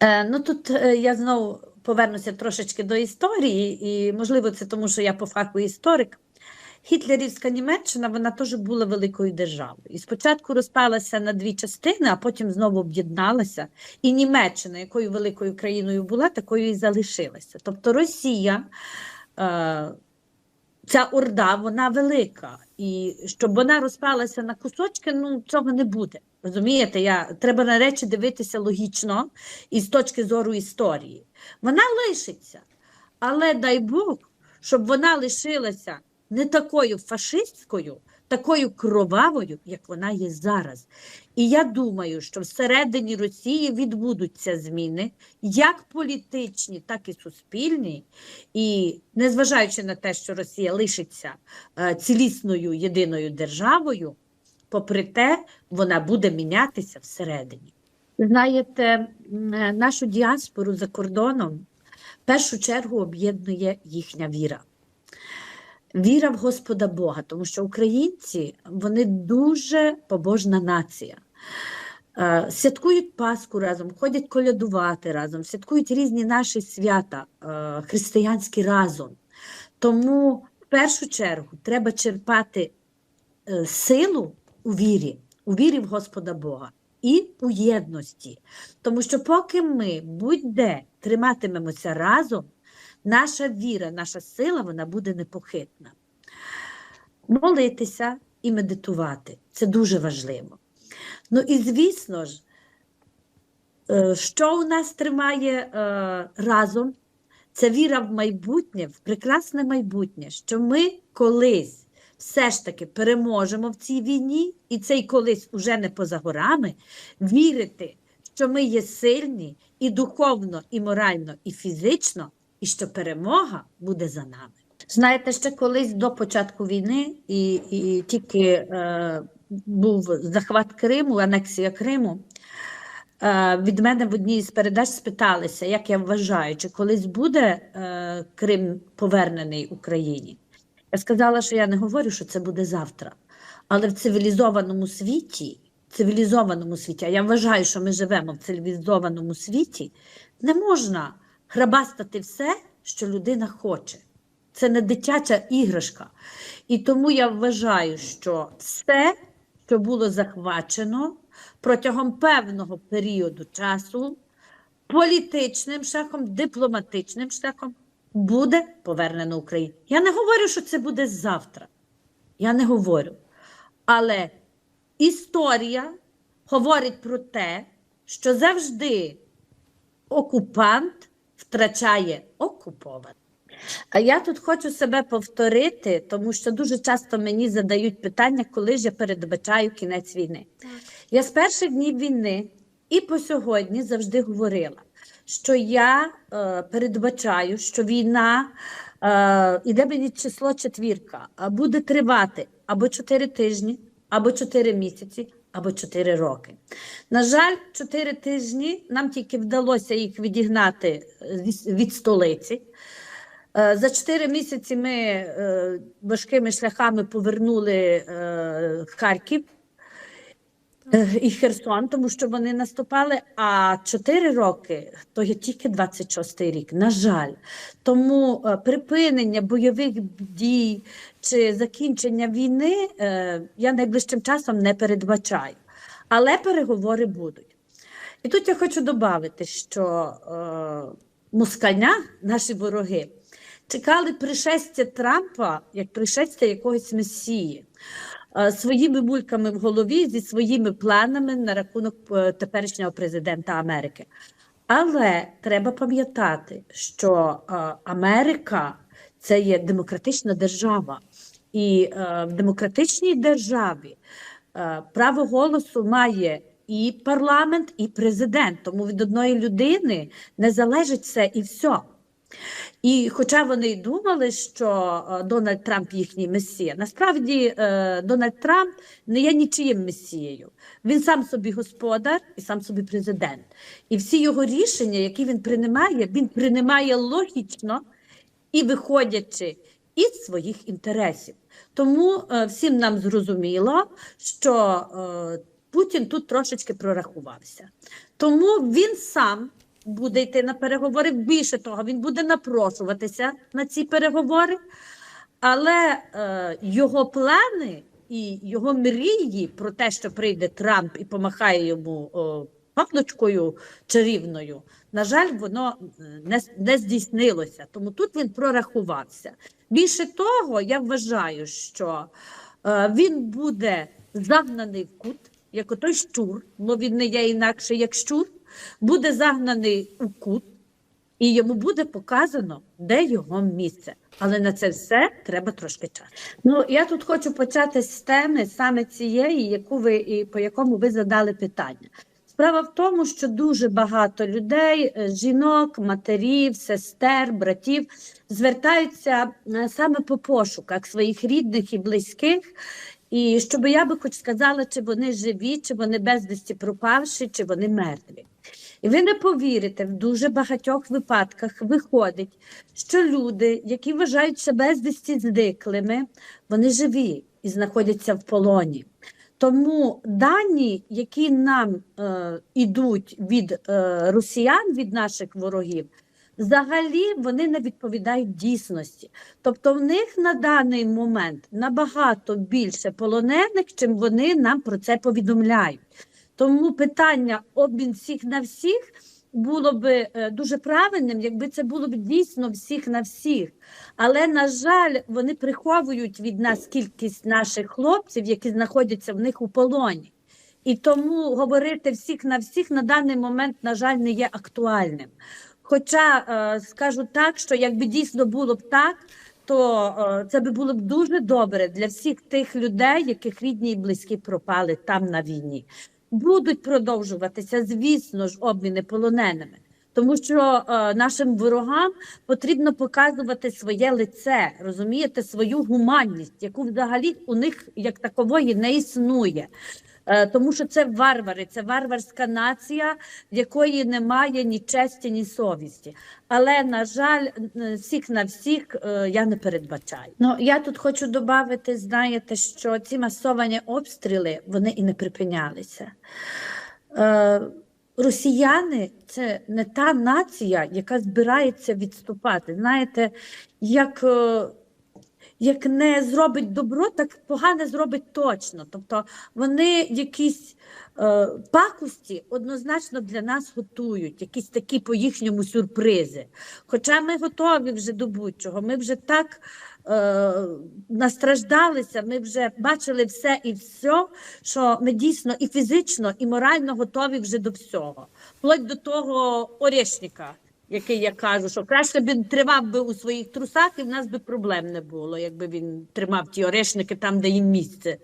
Е, ну тут е, я знову повернуся трошечки до історії, і можливо, це тому, що я по фаху історик. Гітлерівська Німеччина вона теж була великою державою. І спочатку розпалася на дві частини, а потім знову об'єдналася. І Німеччина, якою великою країною була, такою і залишилася. Тобто Росія, е, ця орда, вона велика. І щоб вона розпалася на кусочки, ну цього не буде. Розумієте, я, треба на речі дивитися логічно і з точки зору історії. Вона лишиться, але дай Бог, щоб вона лишилася не такою фашистською, такою кровавою, як вона є зараз. І я думаю, що всередині Росії відбудуться зміни, як політичні, так і суспільні. І незважаючи на те, що Росія лишиться е, цілісною єдиною державою, попри те, вона буде мінятися всередині. Знаєте, е, нашу діаспору за кордоном в першу чергу об'єднує їхня віра. Віра в Господа Бога, тому що українці вони дуже побожна нація. Е, Святкують Пасху разом, ходять колядувати разом, святкують різні наші свята е, християнські разом. Тому в першу чергу треба черпати силу у вірі, у вірі в Господа Бога і у єдності. Тому що поки ми будь-де триматимемося разом, наша віра, наша сила вона буде непохитна. Молитися і медитувати це дуже важливо. Ну і звісно ж, е, що у нас тримає е, разом, це віра в майбутнє, в прекрасне майбутнє, що ми колись все ж таки переможемо в цій війні, і цей колись уже не поза горами, вірити, що ми є сильні і духовно, і морально, і фізично, і що перемога буде за нами. Знаєте, ще колись до початку війни, і, і тільки е, був захват Криму, анексія Криму. Е, від мене в одній з передач спиталися, як я вважаю, чи колись буде е, Крим повернений Україні. Я сказала, що я не говорю, що це буде завтра. Але в цивілізованому світі, цивілізованому світі, а я вважаю, що ми живемо в цивілізованому світі, не можна храбастати все, що людина хоче. Це не дитяча іграшка. І тому я вважаю, що все, що було захвачено протягом певного періоду часу, політичним шляхом, дипломатичним шляхом, буде повернено Україні. Я не говорю, що це буде завтра. Я не говорю. Але історія говорить про те, що завжди окупант втрачає окуповане. А я тут хочу себе повторити, тому що дуже часто мені задають питання, коли ж я передбачаю кінець війни. Я з перших днів війни і по сьогодні завжди говорила, що я е, передбачаю, що війна е, іде мені число четвірка, буде тривати або 4 тижні, або 4 місяці, або 4 роки. На жаль, 4 тижні нам тільки вдалося їх відігнати е, від- столиці. Е, За 4 місяці ми е, важкими шляхами повернули Харків і Херсон, тому що вони наступали. А 4 роки то є тільки 26-й рік. На жаль, тому е, припинення бойових дій чи закінчення війни е, я найближчим часом не передбачаю. Але переговори будуть. І тут я хочу додати, що е, москальня, наші вороги, чекали пришестя Трампа як пришестя якогось месії. Е, Своїми бульками в голові зі своїми планами на рахунок е, теперішнього президента Америки. Але треба пам'ятати, що е, Америка це є демократична держава, і в демократичній державі право голосу має і парламент, і президент. Тому від одної людини не залежить все і все. І хоча вони й думали, що е, Дональд Трамп їхній месія, насправді е, Дональд Трамп не є нічиїм месією. Він сам собі господар і сам собі президент. І всі його рішення, які він приймає, він приймає логічно і виходячи із своїх інтересів. Тому е, всім нам зрозуміло, що Путін тут трошечки прорахувався. Тому він сам буде йти на переговори. Більше того, він буде напрошуватися на ці переговори, але е, його плани і його мрії про те, що прийде Трамп і помахає йому о, папночкою чарівною, на жаль, воно е, не, не здійснилося. Тому тут він прорахувався. Більше того, я вважаю, що е, він буде загнаний в кут, як отой щур, бо він не є інакше як щур, буде загнаний у кут, і йому буде показано, де його місце. Але на це все треба трошки часу. Ну я тут хочу почати з теми саме цієї, яку ви і по якому ви задали питання. Справа в тому, що дуже багато людей, е, жінок, матерів, сестер, братів звертаються е, саме по пошуках своїх рідних і близьких. І щоб я би хоч сказала, чи вони живі, чи вони безвісті пропавші, чи вони мертві. І ви не повірите, в дуже багатьох випадках виходить, що люди, які вважають себе безвісті зниклими, вони живі і знаходяться в полоні. Тому дані, які нам е, ідуть від е, росіян, від наших ворогів, взагалі вони не відповідають дійсності. Тобто в них на даний момент набагато більше полонених, чим вони нам про це повідомляють. Тому питання обмін всіх на всіх було би е, дуже правильним, якби це було б дійсно всіх на всіх. Але, на жаль, вони приховують від нас кількість наших хлопців, які знаходяться в них у полоні. І тому говорити всіх на всіх на даний момент, на жаль, не є актуальним. Хоча е, скажу так, що якби дійсно було б так, то е, це би було б дуже добре для всіх тих людей, яких рідні і близькі пропали там на війні. Будуть продовжуватися, звісно ж, обміни полоненими. Тому що е, нашим ворогам потрібно показувати своє лице, розумієте, свою гуманність, яку взагалі у них як такової не існує. Е, тому що це варвари, це варварська нація, в якої немає ні честі, ні совісті. Але, на жаль, всіх на всіх е, я не передбачаю. Ну, я тут хочу додати, знаєте, що ці масовані обстріли вони і не припинялися. Е, Росіяни це не та нація, яка збирається відступати. Знаєте, як, як не зробить добро, так погане зробить точно. Тобто вони якісь е, пакості однозначно для нас готують, якісь такі по їхньому сюрпризи. Хоча ми готові вже до будь-чого, ми вже так е, настраждалися, ми вже бачили все і все, що ми дійсно і фізично, і морально готові вже до всього. Вплоть до того орешника, який я кажу, що краще б він тримав би у своїх трусах, і в нас би проблем не було, якби він тримав ті орешники там, де їм місце.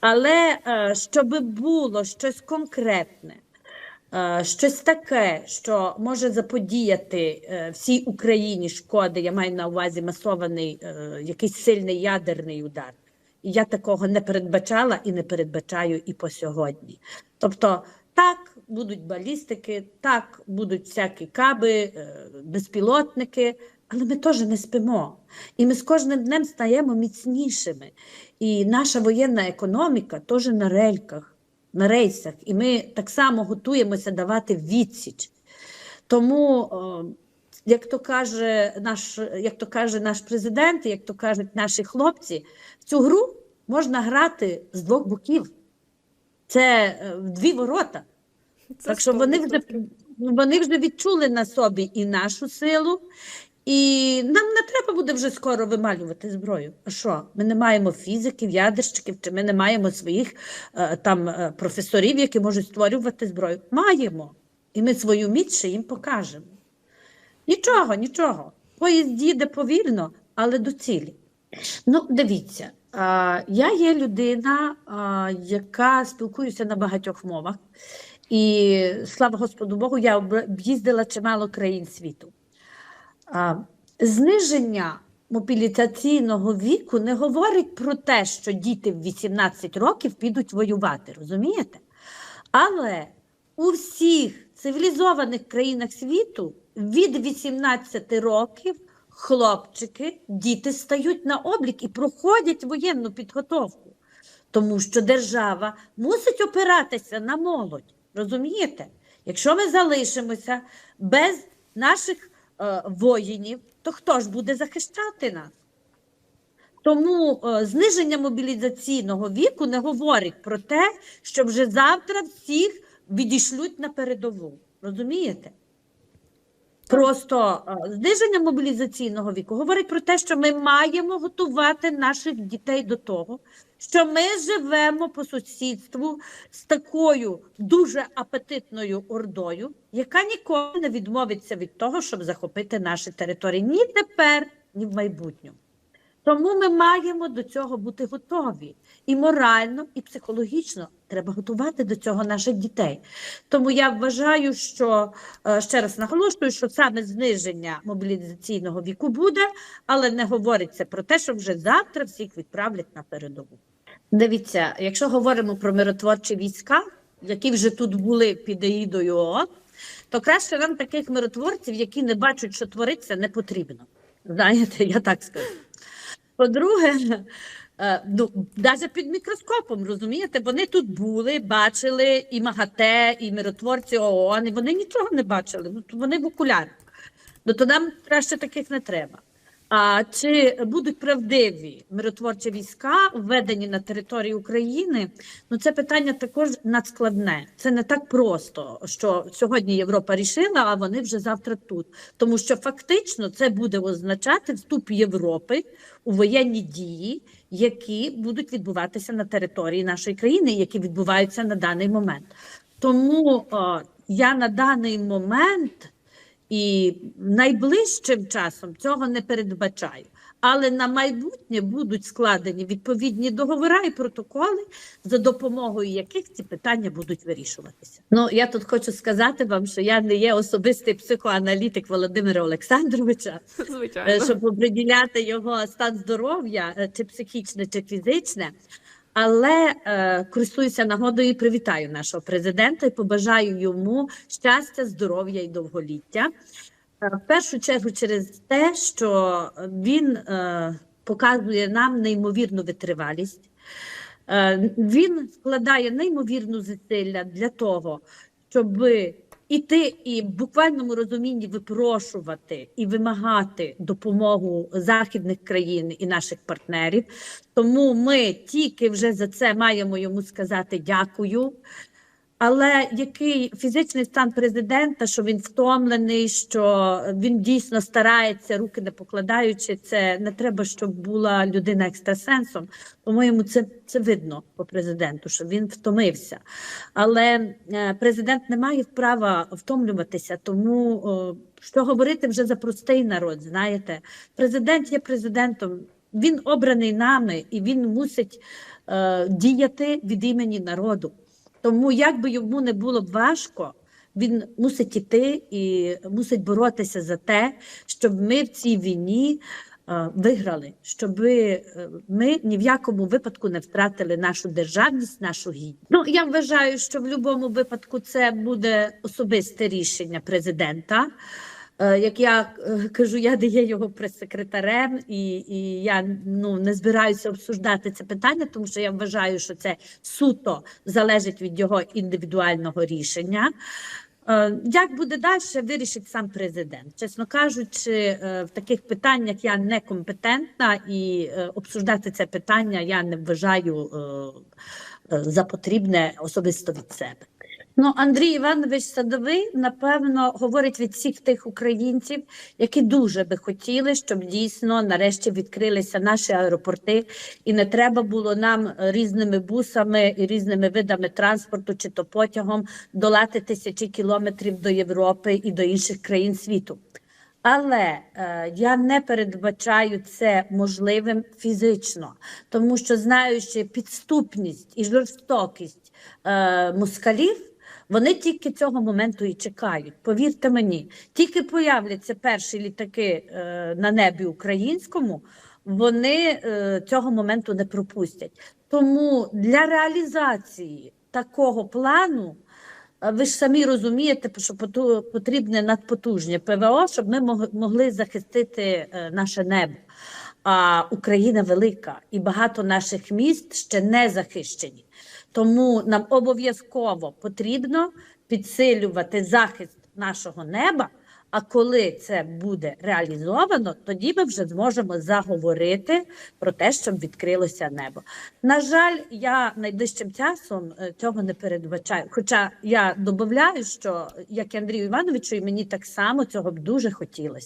Але е, щоб було щось конкретне, е, щось таке, що може заподіяти е, всій Україні шкоди, я маю на увазі масований якийсь сильний ядерний удар. Я такого не передбачала і не передбачаю і по сьогодні. Тобто, так, будуть балістики, так, будуть всякі каби, е, безпілотники, але ми теж не спимо. І ми з кожним днем стаємо міцнішими. І наша воєнна економіка теж на рельках, на рейсах. І ми так само готуємося давати відсіч. Тому, як то каже наш, як то каже наш президент, як то кажуть наші хлопці, в цю гру можна грати з двох боків. Це е, дві ворота. Це Так що вони вже, вони вже відчули на собі і нашу силу, і нам не треба буде вже скоро вималювати зброю. А що? Ми не маємо фізиків, ядерщиків, чи ми не маємо своїх е, там е, професорів, які можуть створювати зброю. Маємо. І ми свою міць ще їм покажемо. Нічого, нічого. Поїзд їде повільно, але до цілі. Ну, дивіться, я є людина, яка спілкується на багатьох мовах. І слава Господу Богу, я об- об'їздила чимало країн світу. А, зниження мобілізаційного віку не говорить про те, що діти в 18 років підуть воювати, розумієте? Але у всіх цивілізованих країнах світу від 18 років хлопчики, діти стають на облік і проходять воєнну підготовку. Тому що держава мусить опиратися на молодь. Розумієте? Якщо ми залишимося без наших е, воїнів, то хто ж буде захищати нас? Тому е, зниження мобілізаційного віку не говорить про те, що вже завтра всіх відійшлють на передову. Розумієте? Просто е, зниження мобілізаційного віку говорить про те, що ми маємо готувати наших дітей до того, що ми живемо по сусідству з такою дуже апетитною ордою, яка ніколи не відмовиться від того, щоб захопити наші території ні тепер, ні в майбутньому. Тому ми маємо до цього бути готові. І морально, і психологічно треба готувати до цього наших дітей. Тому я вважаю, що е, ще раз наголошую, що саме зниження мобілізаційного віку буде, але не говориться про те, що вже завтра всіх відправлять на передову. Дивіться, якщо говоримо про миротворчі війська, які вже тут були під егідою ООН, то краще нам таких миротворців, які не бачать, що твориться, не потрібно. Знаєте, я так скажу. По-друге, ну, навіть під мікроскопом, розумієте, вони тут були, бачили і МАГАТЕ, і миротворці ООН, і вони нічого не бачили, ну, вони в окулярах. Ну, то нам краще таких не треба. А чи будуть правдиві миротворчі війська введені на території України? Ну це питання також надскладне. Це не так просто, що сьогодні Європа рішила, а вони вже завтра тут. Тому що фактично це буде означати вступ Європи у воєнні дії, які будуть відбуватися на території нашої країни, які відбуваються на даний момент. Тому о, я на даний момент. І найближчим часом цього не передбачаю. Але на майбутнє будуть складені відповідні договори і протоколи, за допомогою яких ці питання будуть вирішуватися. Ну я тут хочу сказати вам, що я не є особистий психоаналітик Володимира Олександровича, е, Звичайно. щоб оприділяти його стан здоров'я, е, чи психічне, чи фізичне. Але е, користуюся нагодою і привітаю нашого президента і побажаю йому щастя, здоров'я і довголіття. Е, в першу чергу через те, що він е, показує нам неймовірну витривалість. Е, він складає неймовірну зусилля для того, щоб іти і в буквальному розумінні випрошувати і вимагати допомогу західних країн і наших партнерів. Тому ми тільки вже за це маємо йому сказати дякую. Але який фізичний стан президента, що він втомлений, що він дійсно старається, руки не покладаючи, це не треба, щоб була людина екстрасенсом. По-моєму, це, це видно по президенту, що він втомився. Але е, президент не має права втомлюватися, тому що говорити вже за простий народ, знаєте, президент є президентом. Він обраний нами і він мусить е, діяти від імені народу. Тому, як би йому не було б важко, він мусить іти і мусить боротися за те, щоб ми в цій війні е, виграли, щоб е, ми ні в якому випадку не втратили нашу державність, нашу гідність. Ну я вважаю, що в будь-якому випадку це буде особисте рішення президента. Е, Як я е, кажу, я є його прес-секретарем, і, і я ну не збираюся обсуждати це питання, тому що я вважаю, що це суто залежить від його індивідуального рішення. Е, Як буде далі, вирішить сам президент. Чесно кажучи, в таких питаннях я не компетентна і обсуждати це питання я не вважаю за потрібне особисто від себе. Ну, Андрій Іванович Садовий, напевно, говорить від всіх тих українців, які дуже би хотіли, щоб дійсно нарешті відкрилися наші аеропорти, і не треба було нам різними бусами і різними видами транспорту чи то потягом долати тисячі кілометрів до Європи і до інших країн світу. Але е, я не передбачаю це можливим фізично, тому що знаючи підступність і жорстокість е, москалів, вони тільки цього моменту і чекають. Повірте мені, тільки появляться перші літаки е, на небі українському, вони е, цього моменту не пропустять. Тому для реалізації такого плану. е, Ви ж самі розумієте, що потрібне надпотужне ПВО, щоб ми могли захистити наше небо. А Україна велика і багато наших міст ще не захищені. Тому нам обов'язково потрібно підсилювати захист нашого неба. А коли це буде реалізовано, тоді ми вже зможемо заговорити про те, щоб відкрилося небо. На жаль, я найближчим часом е, цього не передбачаю. Хоча я додаю, що як і Андрію Івановичу, і мені так само цього б дуже хотілося.